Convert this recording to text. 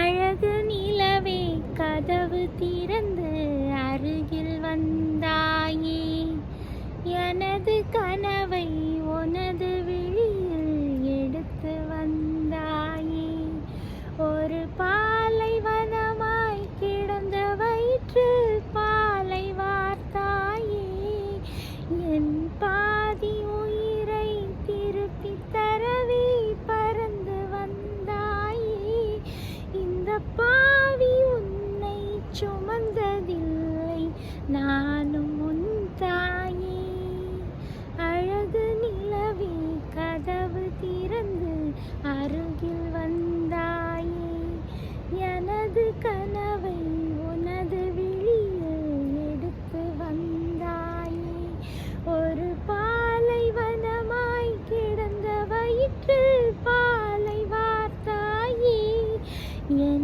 அழகு நிலவே கதவு திறந்து நானும் உன் தாயே. அழகு நிலவே கதவு திறந்து அருகில் வந்தாயே. எனது கனவை உனது விழியில் எடுத்து வந்தாயே. ஒரு பாலைவனமாய் கிடந்த வயிற்று பாலை வார்த்தாயே. என்